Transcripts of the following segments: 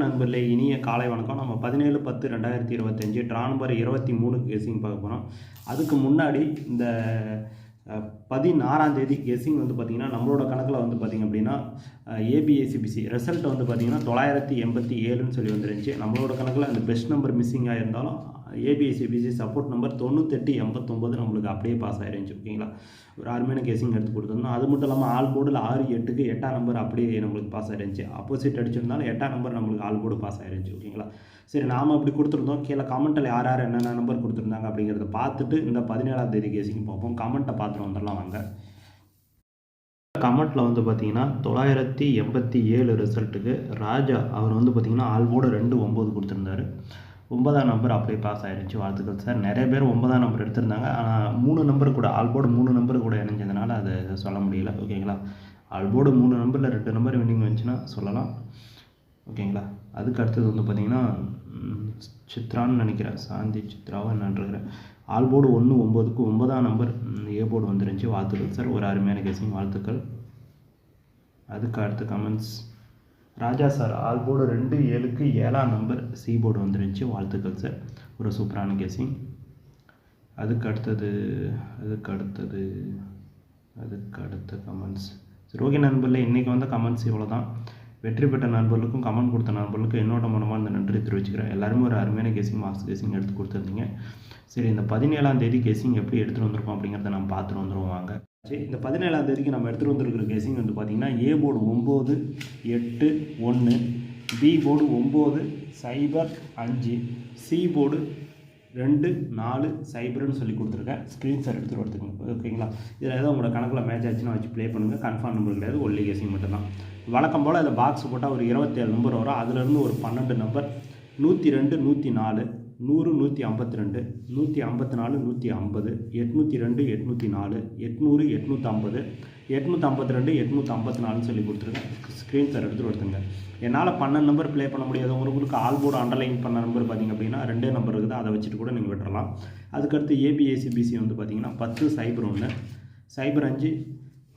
நண்பர்களே இனிய காலை வணக்கம். நம்ம பதினேழு பத்து ரெண்டாயிரத்தி இருபத்தஞ்சி ட்ரா நம்பர் இருபத்தி மூணு கெஸிங் பார்க்க போகிறோம் அதுக்கு முன்னாடி இந்த பதினாறாம் தேதி கெஸிங் வந்து பார்த்திங்கன்னா நம்மளோட கணக்கில் அப்படின்னா ஏபிஏசிபிசி ரிசல்ட் வந்து பார்த்திங்கன்னா தொள்ளாயிரத்தி எண்பத்தி ஏழுன்னு சொல்லி வந்துருந்துச்சு. நம்மளோட கணக்கில் அந்த பெஸ்ட் நம்பர் மிஸ்ஸிங் ஆகிருந்தாலும் ஏபிஎஸ்சிபிசி சப்போர்ட் நம்பர் தொண்ணூத்தெட்டு எண்பத்தொம்போது நம்மளுக்கு அப்படியே பாஸ் ஆயிருந்துச்சு ஓகேங்களா ஒரு அருமையான கேசிங் எடுத்து கொடுத்துருந்தோம் அது மட்டும் இல்லாமல் ஆல் போர்டில் ஆறு எட்டுக்கு எட்டாம் நம்பர் அப்படியே நம்மளுக்கு பாஸ் ஆயிருந்துச்சு. ஆப்போசிட் அடிச்சிருந்தாலும் எட்டாம் நம்பர் நம்மளுக்கு ஆல் போர்டு பாஸ் ஆயிருந்துச்சு ஓகேங்களா சரி நாம் அப்படி கொடுத்துருந்தோம். கீழே கமெண்ட்டில் யார் யார் என்னென்ன நம்பர் கொடுத்துருந்தாங்க அப்படிங்கிறத பார்த்துட்டு இந்த பதினேழாம் தேதி கேசிங் பார்ப்போம். கமெண்ட்டை பார்த்துட்டு வந்துடலாம் வாங்க. கமெண்ட்டில் வந்து பார்த்தீங்கன்னா தொள்ளாயிரத்தி எண்பத்தி ஏழு ரிசல்ட்டுக்கு ராஜா அவர் வந்து பார்த்தீங்கன்னா ஆல்போர்டு ரெண்டு ஒம்பது கொடுத்துருந்தாரு. ஒன்பதாம் நம்பர் அப்படியே பாஸ் ஆகிருச்சு வாழ்த்துக்கள் சார் நிறைய பேர் ஒன்பதாம் நம்பர் எடுத்திருந்தாங்க. ஆனால் மூணு நம்பர் கூட ஆல்போர்டு மூணு நம்பர் கூட இணைஞ்சதுனால அதை சொல்ல முடியல. ஓகேங்களா ஆல்போர்டு மூணு நம்பரில் ரெண்டு நம்பர் வின்னிங் வந்துச்சுன்னா சொல்லலாம். ஓகேங்களா அதுக்கு அடுத்தது வந்து பார்த்திங்கன்னா சித்ரான்னு நினைக்கிறேன். சாந்தி சித்ராவாக என்னன்றேன் ஆல் போர்டு ஒன்று ஒம்போதுக்கு ஒன்பதாம் நம்பர். ஏ போர்டு வந்துருந்துச்சு. வாழ்த்துக்கள் சார். ஒரு அருமையான கேசிங் வாழ்த்துக்கள். அதுக்கு அடுத்த comments Raja sir all board ரெண்டு ஏழுக்கு ஏழாம் நம்பர். சி போர்டு வந்துருந்துச்சு. வாழ்த்துக்கள் சார். ஒரு சூப்பரான கேசிங் அதுக்கு அடுத்தது அதுக்கு அடுத்தது அதுக்கு அடுத்த கமெண்ட்ஸ் சரி ஓகே நண்பர்களே. இன்றைக்கி வந்த கமெண்ட்ஸ் இவ்வளோ தான் வெற்றி பெற்ற நண்பர்களுக்கும் கமெண்ட் கொடுத்த நண்பர்களுக்கும் என்னோட மூலமாக இந்த நன்றி தெரிவிச்சுக்கிறேன். எல்லாருமே ஒரு அருமையான கேசிங் மார்க்ஸ் கேசிங் எடுத்து கொடுத்துருந்தீங்க. சரி இந்த பதினேழாம் தேதி கேசிங் எப்படி எடுத்துகிட்டு வந்திருக்கோம் அப்படிங்கிறத நம்ம பார்த்துட்டு வந்துருவோம் வாங்க. சரி இந்த பதினேழாம் தேதிக்கு நம்ம எடுத்துகிட்டு வந்திருக்கிற கேசிங் வந்து பார்த்திங்கன்னா ஏ போர்டு ஒம்பது எட்டு ஒன்று பி போர்டு ஒம்பது சைபர் அஞ்சு சி போர்டு ரெண்டு நாலு சைபர்னு சொல்லி கொடுத்துருக்கேன். ஸ்க்ரீன்ஷாட் எடுத்துகிட்டு எடுத்துக்கோங்க ஓகேங்களா? இதில் ஏதோ உங்களோட கணக்கில் மேட்ச் ஆச்சுன்னா வச்சு ப்ளே பண்ணுங்கள் கன்ஃபார்ம் நம்பர் கிடையாது. ஒல்லி கேசிங் மட்டும்தான். வழக்கம் போல் அதை பாக்ஸ் போட்டால் ஒரு இருபத்தேழு நம்பர் வரும். அதுலேருந்து ஒரு பன்னெண்டு நம்பர் நூற்றி ரெண்டு நூற்றி நாலு நூறு நூற்றி ஐம்பத்தி ரெண்டு நூற்றி ஐம்பத்தி நாலு நூற்றி ஐம்பது எட்நூற்றி ரெண்டு எட்நூற்றி நாலு எட்நூறு எட்நூற்றம்பது எட்நூற்றி ஐம்பத்தி ரெண்டு எட்நூற்றி ஐம்பத்தி நாலுன்னு சொல்லி கொடுத்துருக்கேன் ஸ்க்ரீன்ஷாட் எடுத்துகிட்டு வருதுங்க என்னால் பன்னெண்டு நம்பர் ப்ளே பண்ண முடியாது. உங்களுக்கு ஆல் போர்டு அண்டர்லைன் பண்ண நம்பர் பார்த்தீங்க அப்படின்னா ரெண்டே நம்பர் இருக்குது அதை வச்சுட்டு கூட நீங்கள் விட்டுறலாம். அதுக்கடுத்து ஏபிஏசிபிசி வந்து பார்த்திங்கன்னா பத்து சைபர் ஒன்று சைபர் அஞ்சு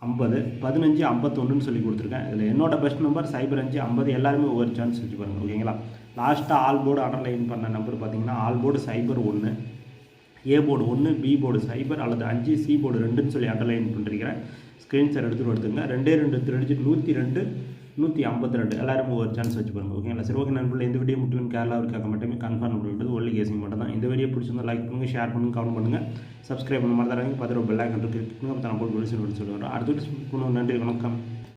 ஐம்பது பதினஞ்சு ஐம்பத்தொன்றுன்னு சொல்லி கொடுத்துருக்கேன். இதில் என்னோட பெஸ்ட் நம்பர் சைபர் அஞ்சு ஐம்பது எல்லாருமே ஒவ்வொரு சான்ஸ் வச்சு பாருங்கள் ஓகேங்களா லாஸ்ட்டாக ஆல் போர்டு அண்டர்லைன் பண்ண நம்பர் பார்த்தீங்கன்னா ஆல் போர்டு சைபர் ஒன்று ஏ போர்டு ஒன்று பி போர்டு சைபர் அல்லது அஞ்சு சி போர்டு ரெண்டுன்னு சொல்லி அண்டர்லைன் பண்ணிருக்கிறேன். ஸ்க்ரீன்ஷாட் எடுத்துகிட்டு எடுத்துங்க ரெண்டே ரெண்டு தெரிஞ்சு நூற்றி ரெண்டு நூற்றி ஐம்பத்தி ரெண்டு. எல்லாரும் ஒரு சான்ஸ் வச்சு பாருங்க ஓகேங்களா சரி ஓகே நண்பர்கள் இந்த வீடியோ மட்டும் கேரளா இருக்காக மட்டுமே கன்ஃபார்ம் பண்ணுறது ஒன்லி கேசிங் மட்டும் தான் இந்த வீடியோ பிடிச்சிருந்தா லைக் பண்ணுங்கள் ஷேர் பண்ணுங்கள் கமெண்ட் பண்ணுங்கள் சப்ஸ்கிரைப் பண்ண மாதிரி தராங்க பார்த்துட்டு பெல் ஐக்கன் இருக்கு. கிளிக் பண்ணுங்க அப்போ நான் போட்டு சொல்லி சொல்லுவேன். அடுத்த வீடியோ நன்றி வணக்கம்.